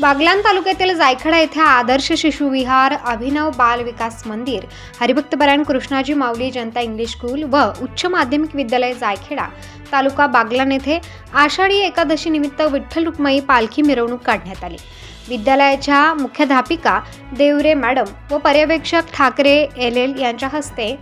बागलान तालुक्यातील जायखडा येथे आदर्श शिशु विहार अभिनव बाल विकास मंदिर हरिभक्तपरायण कृष्णाजी माऊली जनता इंग्लिश स्कूल व उच्च माध्यमिक विद्यालय जायखेडा तालुका बागलान येथे आषाढी एकादशी निमित्त विठ्ठल रुक्माई पालखी मिरवणूक काढण्यात आली. विद्यालयाच्या मुख्याध्यापिका देवरे मॅडम व पर्यवेक्षक ठाकरे एल एल यांच्या हस्ते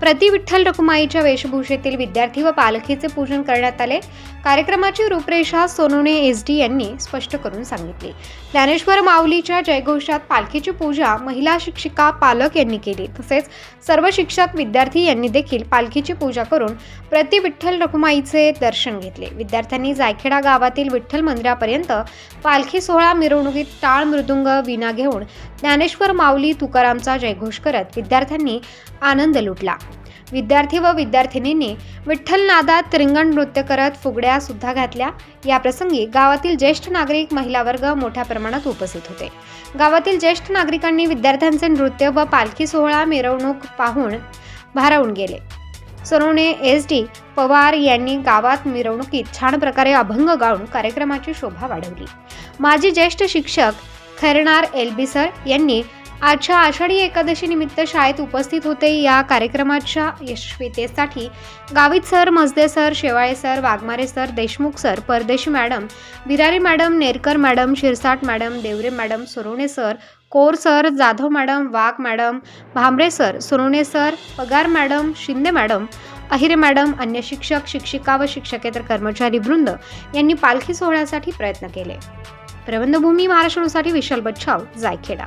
प्रति विठ्ठल रखुमाईच्या वेशभूषेतील विद्यार्थी व पालखीचे पूजन करण्यात आले. कार्यक्रमाची रूपरेषा सोनूने एस डी यांनी स्पष्ट करून सांगितली. ज्ञानेश्वर माऊलीच्या जयघोषात पालखीची पूजा महिला शिक्षिका पालक यांनी केली. तसेच सर्व शिक्षक विद्यार्थी यांनी देखील पालखीची पूजा करून प्रति विठ्ठल रखुमाईचे दर्शन घेतले. विद्यार्थ्यांनी जायखेडा गावातील विठ्ठल मंदिरापर्यंत पालखी सोहळा मिरवणुकीत टाळ मृदुंग विना घेऊन ज्ञानेश्वर माऊली तुकारामचा जयघोष करत विद्यार्थ्यांनी आनंद लुटला. विद्यार्थी व विद्यार्थिनींनी विठ्ठल नादात रिंगण नृत्य करत फुगड्या सुद्धा घातल्या. या प्रसंगी गावातील ज्येष्ठ नागरिक महिला वर्ग मोठ्या प्रमाणात उपस्थित होते. गावातील ज्येष्ठ नागरिकांनी विद्यार्थ्यांचे नृत्य व पालखी सोहळा मिरवणूक पाहून भारावून गेले. सरोणे एस डी पवार यांनी गावात मिरवणुकीत छान प्रकारे अभंग गाऊन कार्यक्रमाची शोभा वाढवली. माजी ज्येष्ठ शिक्षक खैरनार एलबी सर यांनी आजच्या आषाढी एकादशी निमित्त शाळेत उपस्थित होते या कार्यक्रमाच्या यशस्वीतेसाठी Gavit sir Majde sir Shewale sir Waghmare sir Deshmukh sir Pardeshi madam Birari madam Nerkar madam Shirsat madam Deore madam Sonawane sir Kor sir Jadhav madam Wagh madam Bhambare sir Sonawane sir Pagar madam Shinde madam Ahire madam अन्य शिक्षक शिक्षिका व शिक्षकेतर कर्मचारी वृंद यांनी पालखी सोहळ्यासाठी प्रयत्न केले. प्रबंधभूमी महाराष्ट्रासाठी विशाल बच्छाव जायखेडा.